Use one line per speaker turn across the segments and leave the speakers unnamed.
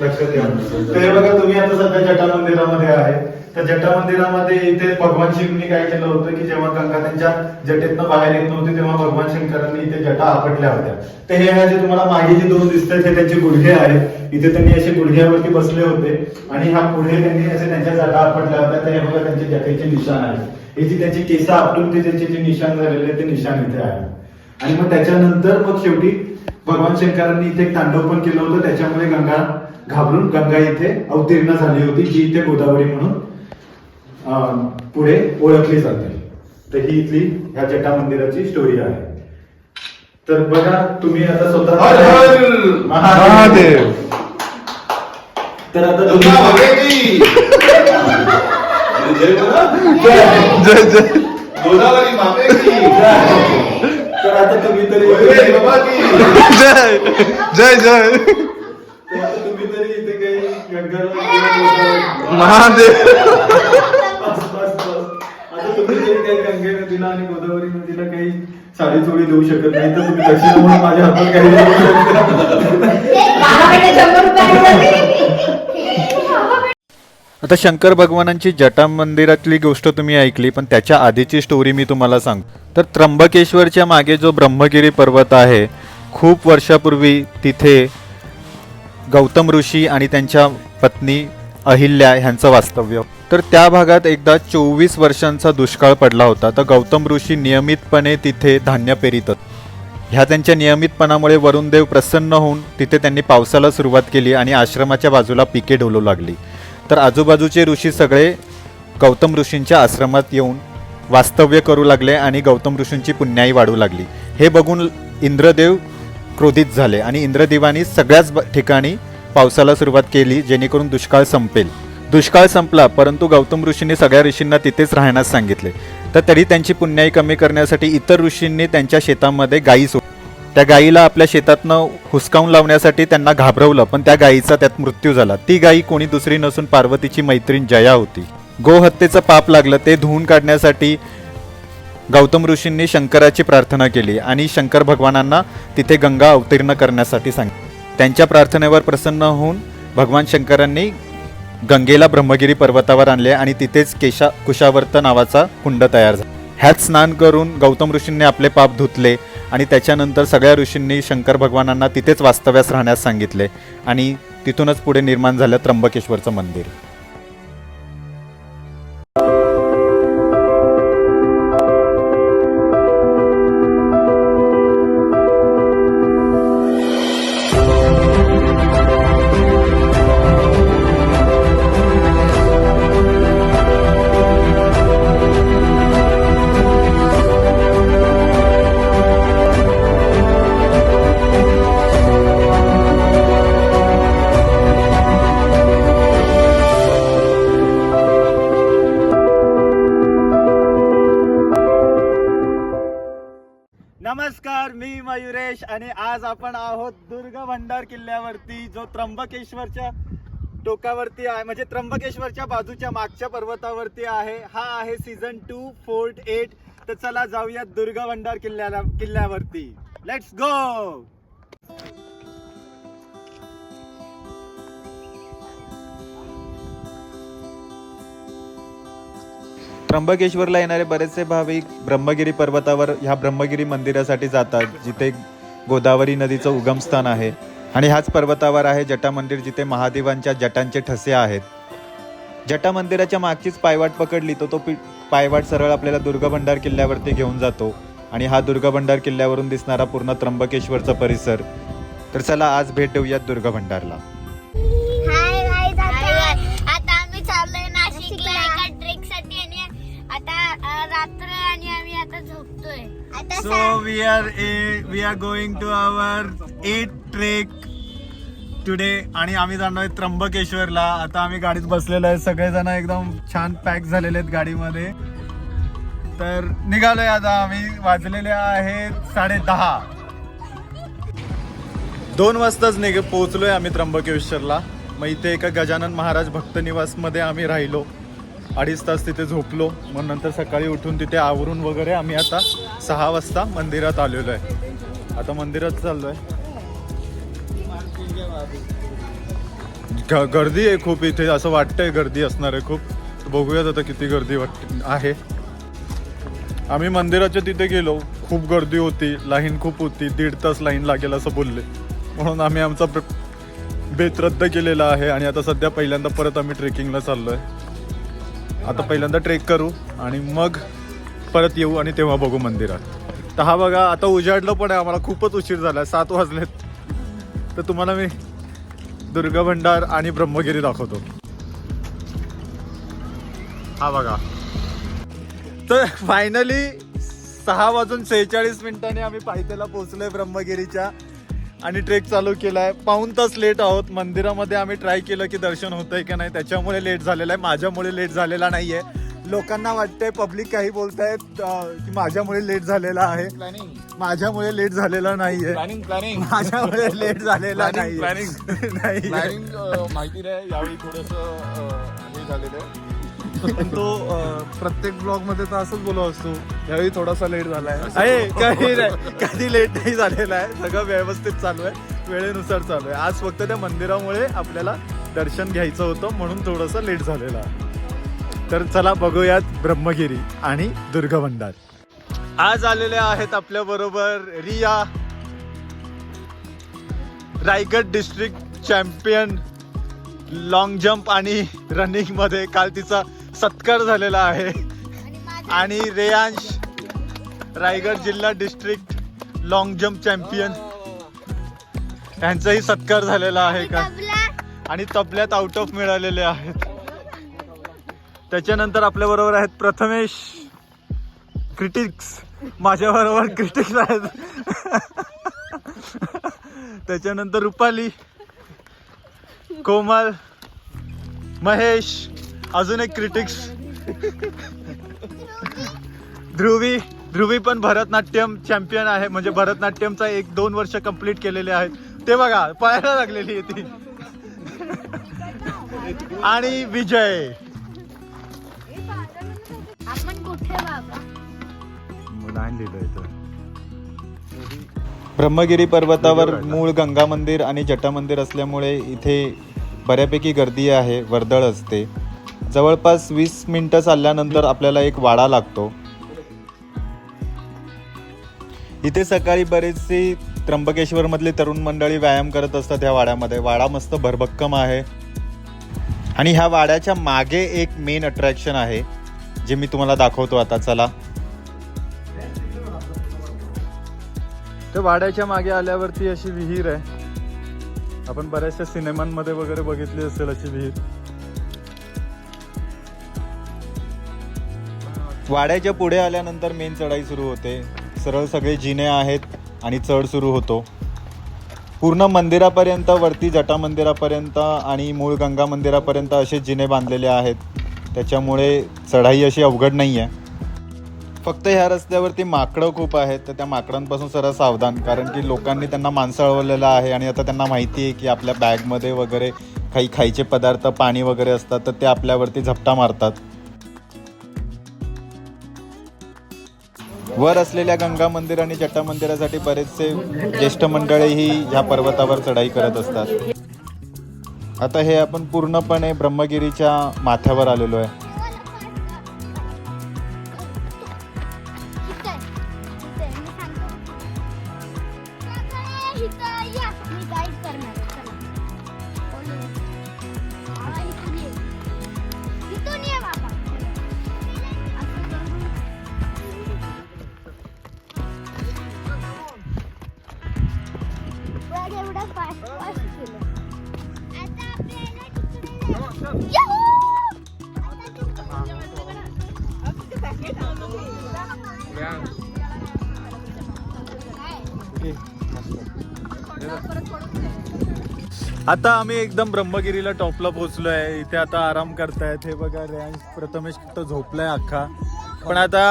लक्षात घ्या हे बघा तुम्ही आता सध्या जटा मंदिरामध्ये आहे. तर जटा मंदिरामध्ये इथे भगवान शिवनी काय केलं होतं की जेव्हा गंगा त्यांच्या जटेतनं बाहेर येत नव्हती तेव्हा भगवान शंकरांनी इथे जटा आपटल्या होत्या. तर हे जे तुम्हाला मागे जे दोन दिसतात हे त्यांचे गुडघे आहेत. इथे त्यांनी असे गुडघ्यावरती बसले होते आणि हा पुढे त्यांनी असे त्यांच्या जटा आपटल्या होत्या. तर हे बघा त्यांचे जटेचे निशाण आहेत. हे जी त्यांची केस आपटून ते त्यांचे जे निशाण झालेले ते निशाण इथे आहे आणि मग त्याच्यानंतर मग शेवटी भगवान शंकरांनी इथे एक तांडव पण केलं होतं. त्याच्यामुळे गंगा घाबरून गंगा इथे अवतीर्ण झाली होती जी इथे गोदावरी म्हणून पुढे ओळखली जाते. तर ही इथली ह्या जटा मंदिराची स्टोरी आहे. तर बघा तुम्ही आता स्वतः
महादेव.
तर आता तुम्ही
जय.
जय जय
गोदावरी
आता तुम्ही तरी
जय जय जय.
आता तुम्ही तरी इथे काही गंगाला
महादेव.
बस, बस, बस. आता तुम्ही जरी काही गंगे नदीला आणि गोदावरी नदीला काही साडी चोळी देऊ शकत नाही तर तुम्ही दक्षिणा म्हणून माझ्या हातात काही देऊ शकता
आता शंकर भगवानांची जटा मंदिरातली गोष्ट तुम्ही ऐकली पण त्याच्या आधीची स्टोरी मी तुम्हाला सांगतो. तर त्र्यंबकेश्वरच्या मागे जो ब्रह्मगिरी पर्वत आहे खूप वर्षापूर्वी तिथे गौतम ऋषी आणि त्यांच्या पत्नी अहिल्या ह्यांचं वास्तव्य. तर त्या भागात एकदा चोवीस वर्षांचा दुष्काळ पडला होता. तर गौतम ऋषी नियमितपणे तिथे धान्य पेरितात. ह्या त्यांच्या नियमितपणामुळे वरुणदेव प्रसन्न होऊन तिथे त्यांनी पावसाला सुरुवात केली आणि आश्रमाच्या बाजूला पिके ढोलू लागली. तर आजूबाजूचे ऋषी सगळे गौतम ऋषींच्या आश्रमात येऊन वास्तव्य करू लागले आणि गौतम ऋषींची पुण्याई वाढू लागली. हे बघून इंद्रदेव क्रोधित झाले आणि इंद्रदेवानी सगळ्याच ठिकाणी पावसाला सुरुवात केली जेणेकरून दुष्काळ संपेल. दुष्काळ संपला परंतु गौतम ऋषींनी सगळ्या ऋषींना तिथेच राहण्यास सांगितले. तर तरी त्यांची पुण्याई कमी करण्यासाठी इतर ऋषींनी त्यांच्या शेतामध्ये गायी सोड त्या गायीला आपल्या शेतातनं हुसकावून लावण्यासाठी त्यांना घाबरवलं पण त्या गायीचा त्यात मृत्यू झाला. ती गायी कोणी दुसरी नसून पार्वतीची मैत्रीण जया होती. गोहत्येचं पाप लागलं ते धुवून काढण्यासाठी गौतम ऋषींनी शंकराची प्रार्थना केली आणि शंकर भगवानांना तिथे गंगा अवतीर्ण करण्यासाठी सांग त्यांच्या प्रार्थनेवर प्रसन्न होऊन भगवान शंकरांनी गंगेला ब्रह्मगिरी पर्वतावर आणले आणि तिथेच केशा कुशावर्त नावाचा कुंड तयार झाला. ह्यात स्नान करून गौतम ऋषींनी आपले पाप धुतले आणि त्याच्यानंतर सगळ्या ऋषींनी शंकर भगवानांना तिथेच वास्तव्यास राहण्यास सांगितले. आणि तिथूनच पुढे निर्माण झालं त्र्यंबकेश्वरचं मंदिर. मंदार भंडार किल्ल्यावरती जो त्र्यंबकेश्वरच्या टोकावरती आहे म्हणजे त्र्यंबकेश्वरच्या बाजूच्या मागच्या पर्वतावरती आहे हा आहे सीझन टू फोर्ट एट तर चला जाऊया दुर्ग भंडार किल्ल्याला किल्ल्यावरती. लेट्स गो त्र्यंबकेश्वरला येणारे बरेचसे भाविक ब्रह्मगिरी पर्वतावर ह्या ब्रह्मगिरी मंदिरासाठी जातात जिथे गोदावरी नदीचं उगमस्थान आहे. आणि ह्याच पर्वतावर आहे जटा मंदिर जिथे महादेवांच्या जटांचे ठसे आहेत. जटा मंदिराच्या मागचीच पायवाट पकडली तर तो पि- पायवाट सरळ आपल्याला दुर्गभंडार किल्ल्यावरती घेऊन जातो. आणि हा दुर्गभंडार किल्ल्यावरून दिसणारा पूर्ण त्र्यंबकेश्वरचा परिसर. तर चला आज भेट देऊयात दुर्गभंडारला.
हाय हाय दादा आता आम्ही चाललोय नाशिकला एका ट्रेकसाठी आणि आता अ, रात्र आणि आम्ही आता झोपतोय. आता
So we are a, we are going to our eight trek. Today आणि आम्ही जाणार आहे त्र्यंबकेश्वरला. आता आम्ही गाडीत बसलेलो आहे. सगळेजण एकदम छान पॅक झालेले आहेत गाडीमध्ये. तर निघालोय आता आम्ही. वाजलेले आहेत साडे दहा दोन वाजताच निघ पोहोचलोय आम्ही त्र्यंबकेश्वरला. मग इथे एका गजानन महाराज भक्त निवासमध्ये आम्ही राहिलो. अडीच तास तिथे झोपलो. मग नंतर सकाळी उठून तिथे आवरून वगैरे आम्ही आता सहा वाजता मंदिरात आलेलो आहे. आता मंदिरात चाललो आहे ग- गर्दी आहे खूप इथे. असं वाटतंय गर्दी असणार आहे खूप. बघूयात आता किती गर्दी वाटते आहे. आम्ही मंदिराच्या तिथे गेलो. खूप गर्दी होती. लाईन खूप होती. दीड तास लाईन लागेल असं बोलले. म्हणून आम्ही आमचा बेत रद्द केलेला आहे आणि आता सध्या पहिल्यांदा परत आम्ही ट्रेकिंगला चाललो आहे आता पहिल्यांदा ट्रेक करू आणि मग परत येऊ आणि तेव्हा बघू मंदिरात. तर हा बघा आता उजाडलं पण आहे. आम्हाला खूपच उशीर झाला आहे सात वाजलेत. तर तुम्हाला मी दुर्गा भंडार आणि ब्रह्मगिरी दाखवतो. हा बघा. तर फायनली सहा वाजून सेहेचाळीस मिनिटांनी आम्ही पायथ्याला आहे ब्रह्मगिरीच्या आणि ट्रेक चालू केला आहे पाऊन तास लेट आहोत. मंदिरामध्ये आम्ही ट्राय केलं की दर्शन होतंय की नाही त्याच्यामुळे लेट झालेलं आहे. माझ्यामुळे लेट झालेला नाही आहे लोकांना वाटतंय पब्लिक काही बोलतायत की माझ्यामुळे लेट झालेला आहे.
प्लॅनिंग
माझ्यामुळे लेट झालेला नाहीये.
प्लॅनिंग प्लॅनिंग
माझ्यामुळे लेट झालेला नाही. नाही
प्लॅनिंग माहिती नाही यावेळी थोडस हे झालेलं आहे.
पण तो प्रत्येक ब्लॉगमध्ये तर असंच बोलत असतो यावेळी थोडासा लेट झालाय.
आहे काही नाही. कधी लेट नाही झालेला आहे. सगळं व्यवस्थित चालू आहे. वेळेनुसार चालू आहे. आज फक्त त्या मंदिरामुळे आपल्याला दर्शन घ्यायचं होतं म्हणून थोडंसं लेट झालेलं आहे. तर चला बघूयात ब्रह्मगिरी आणि दुर्गभंडार आज आलेले आहेत आपल्या बरोबर Riya Raigad district champion long jump आणि रनिंगमध्ये काल तिचा सत्कार झालेला आहे.
आणि
रेयांश रायगड जिल्हा डिस्ट्रिक्ट लॉंग जम्प चॅम्पियन यांचाही सत्कार झालेला आहे का? आणि तबल्यात आउट ऑफ मिळालेले आहेत. त्याच्यानंतर आपल्या बरोबर आहेत प्रथमेश क्रिटिक्स माझ्या बरोबर क्रिटिक्स आहेत. त्याच्यानंतर रुपाली कोमल महेश अजून एक क्रिटिक्स ध्रुवी ध्रुवी पण भरतनाट्यम चॅम्पियन आहे. म्हणजे भरतनाट्यमचा एक दोन वर्ष कंप्लीट केलेले आहेत. ते बघा पळायला लागलेली आहे ती. आणि विजय.
आपण कुठे बाबा?
ब्रह्मगिरी पर्वतावर मूळ गंगा मंदिर आणि जटा मंदिर असल्यामुळे इथे बऱ्यापैकी गर्दी आहे वर्दळ असते. जवळपास वीस मिनिटं चालल्यानंतर आपल्याला एक वाडा लागतो. इथे सकाळी बरेचसे त्र्यंबकेश्वर मधली तरुण मंडळी व्यायाम करत असतात ह्या वाड्यामध्ये. वाडा मस्त भरभक्कम आहे. आणि ह्या वाड्याच्या मागे एक मेन अट्रॅक्शन आहे. जे मी तुम्हाला दाखवतो आता चला. तर वाड्याच्या मागे आल्यावरती अशी विहीर आहे. आपण बऱ्याचशा सिनेमांमध्ये वगैरे बघितली असेल अशी विहीर. वाड्याच्या पुढे आल्यानंतर मेन चढाई सुरू होते. सरळ सगळे जिने आहेत आणि चढ सुरू होतो. पूर्ण मंदिरापर्यंत वरती जटा मंदिरापर्यंत आणि मूळ गंगा मंदिरापर्यंत असे जिने बांधलेले आहेत. त्याच्यामुळे चढाई अशी अवघड नाही आहे फक्त ह्या रस्त्यावरती माकडं खूप आहेत तर त्या माकडांपासून सरळ सावधान कारण की लोकांनी त्यांना माणसाळवलेलं आहे आणि आता त्यांना माहिती आहे की आपल्या बॅगमध्ये वगैरे काही खायचे पदार्थ पाणी वगैरे असतात तर ते आपल्यावरती झपटा मारतात. वर असलेल्या गंगा मंदिर आणि जटा मंदिरासाठी बरेचसे ज्येष्ठ मंडळेही ह्या पर्वतावर चढाई करत असतात. आता हे आपण पूर्णपणे ब्रह्मगिरीच्या माथ्यावर आलेलो आहे.
आता
आम्ही एकदम ब्रह्मगिरीला टॉपला पोहोचलो आहे इथे आता आराम करतायत. हे बघा रॅन्स प्रथमेश तर झोपलाय अख्खा. पण आता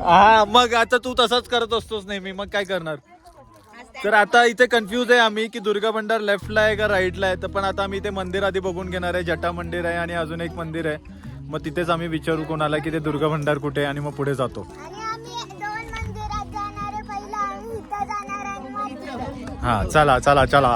हा मग आता तू तसाच करत असतोस नेहमी. मग काय करणार? तर आता इथे कन्फ्यूज आहे आम्ही की दुर्गा भंडार लेफ्टला आहे का राईटला आहे? तर पण आता आम्ही इथे मंदिर आधी बघून घेणार आहे. जटा मंदिर आहे आणि अजून एक मंदिर आहे. मग तिथेच आम्ही विचारू कोणाला की ते दुर्गा भंडार कुठे आहे आणि मग पुढे जातो. हा चला चला चला.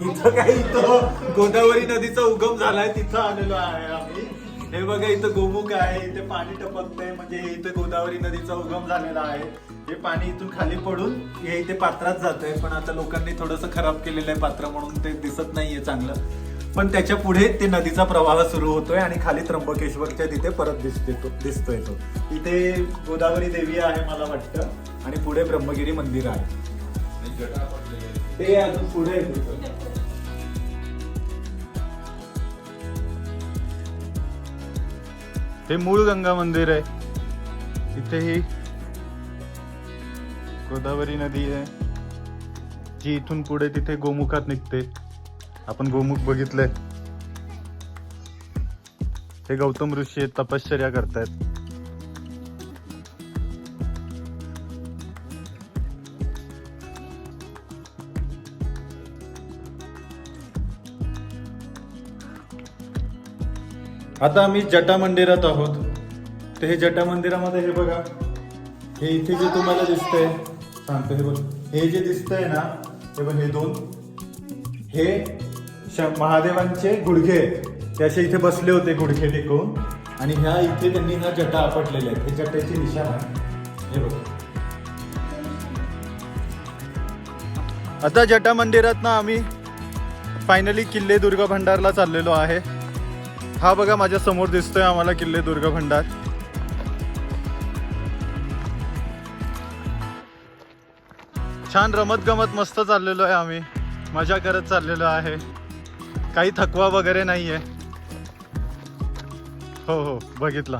इथं.
काय इथं? गोदावरी नदीचा उगम झालाय तिथं आलेलो आहे आम्ही. हे बघा इथं गोमुख आहे इथे पाणी टपकतंय म्हणजे हे इथं गोदावरी नदीचा उगम झालेला आहे. हे पाणी इथून खाली पडून हे इथे पात्रात जात आहे पण आता लोकांनी थोडस खराब केलेलं आहे पात्र म्हणून ते दिसत नाहीये चांगलं. पण त्याच्या पुढे ते नदीचा प्रवाह सुरू होतोय आणि खाली त्र्यंबकेश्वरच्या तिथे परत दिसते तो दिसतोय तो. इथे गोदावरी देवी आहे मला वाटतं. आणि पुढे ब्रह्मगिरी मंदिर आहे. ते अजून पुढे
हे मूळ गंगा मंदिर आहे. इथे ही गोदावरी नदी आहे. जी इथून पुढे तिथे गोमुखात निघते. आपण गोमुख बघितलंय. हे गौतम ऋषी तपश्चर्या करतायत. आता आम्ही जटा मंदिरात आहोत. तर हे जटा मंदिरामध्ये हे बघा. हे इथे जे तुम्हाला दिसतंय सांगतो हे बघ. हे जे दिसतंय ना हे बघ हे दोन. हे महादेवांचे गुडघे आहेत. ते असे इथे बसले होते गुडघे टेकून. आणि ह्या इथे त्यांनी ह्या जटा आपटलेल्या आहेत. हे जटेची निशाण आहे. हे बघ. आता जटा मंदिरात ना आम्ही फायनली किल्ले दुर्गा भंडारला चाललेलो आहे. हा बघा माझ्यासमोर दिसतोय आम्हाला किल्ले दुर्गा भंडार. छान रमत गमत मस्त चाललेलो आहे आम्ही. मजा करत चाललेलो आहे. काही थकवा वगैरे नाही आहे हो हो बघितला.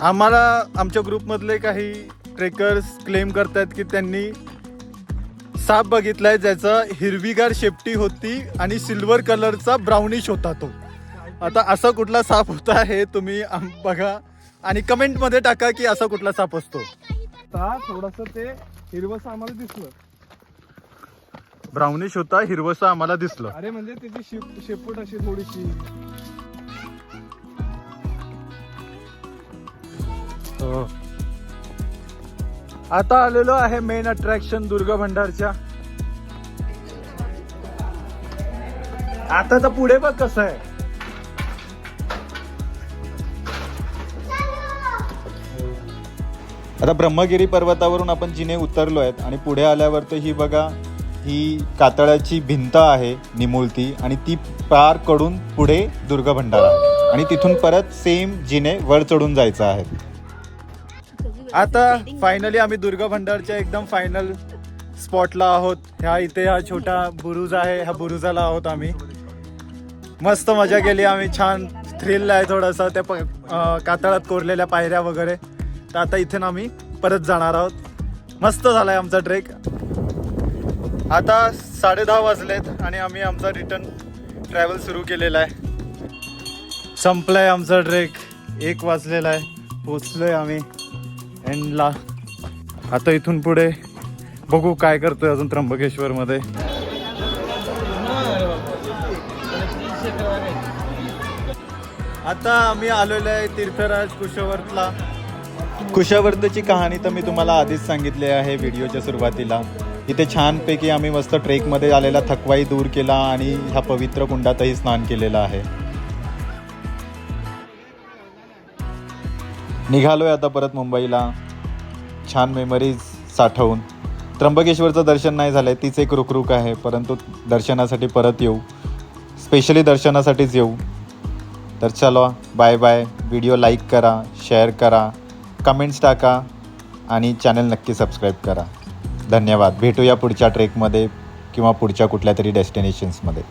आम्हाला आमच्या ग्रुपमधले काही ट्रेकर्स क्लेम करतायत की त्यांनी साप बघितलाय ज्याचा हिरवीगार शेपटी होती आणि सिल्वर कलरचा ब्राउनिश होता तो. आता असा कुठला साप होता हे तुम्ही बघा आणि कमेंटमध्ये टाका की असा कुठला साप असतो.
थोडस ते हिरवस आम्हाला दिसलं.
ब्राउनिश होता हिरवसा आम्हाला दिसलं.
अरे म्हणजे त्याची शेप शेपूट अशी थोडीशी.
हो. आता आलेलो आहे मेन अट्रॅक्शन दुर्गा भंडारच्या. आता तर पुढे बघ कसं आहे.
आता ब्रह्मगिरी पर्वतावरून आपण जिने उतरलो आहेत आणि पुढे आल्यावर तर ही बघा ही कातळाची भिंत आहे निमुळती आणि ती पारकडून पुढे दुर्ग भंडारा आणि तिथून परत सेम जिने वर चढून जायचं आहे.
आता फायनली आम्ही दुर्गभंडारच्या एकदम फायनल स्पॉटला आहोत. ह्या इथे हा छोटा बुरुज आहे. ह्या बुरुजाला आहोत आम्ही. मस्त मजा केली आम्ही. छान थ्रिल आहे थोडासा त्या प कातळात कोरलेल्या पायऱ्या वगैरे. तर आता इथून आम्ही परत जाणार आहोत. मस्त झाला आहे आमचा ट्रेक आता साडे दहा वाजलेत आणि आम्ही आमचा रिटर्न ट्रॅव्हल सुरू केलेला आहे. संपलाय आमचा ट्रेक एक वाजलेला आहे. पोचलोय आम्ही. एंडला आता इथून पुढे बघू काय करतोय अजून त्र्यंबकेश्वर मध्ये आता आम्ही आलेलो आहे तीर्थराज कुशवर्तला.
कुशावर्तची कहाणी तर मी तुम्हाला आधीच सांगितली आहे व्हिडिओच्या सुरुवातीला. इथे छानपैकी आम्ही मस्त ट्रेकमध्ये आलेला थकवाई दूर केला आणि ह्या पवित्र कुंडातही स्नान केलेलं आहे. निघालोय आता परत मुंबईला. छान मेमरीज साठवून. त्र्यंबकेश्वरचं दर्शन नाही झालंय तीच एक रुकरुक आहे परंतु दर्शनासाठी परत येऊ. स्पेशली दर्शनासाठीच येऊ. तर चलो बाय बाय व्हिडिओ लाईक करा शेअर करा कमेंट्स टाका आणि चॅनल नक्की सबस्क्राईब करा. धन्यवाद. भेटूया पुढच्या ट्रेकमध्ये किंवा पुढच्या कुठल्या तरी डेस्टिनेशन्समध्ये.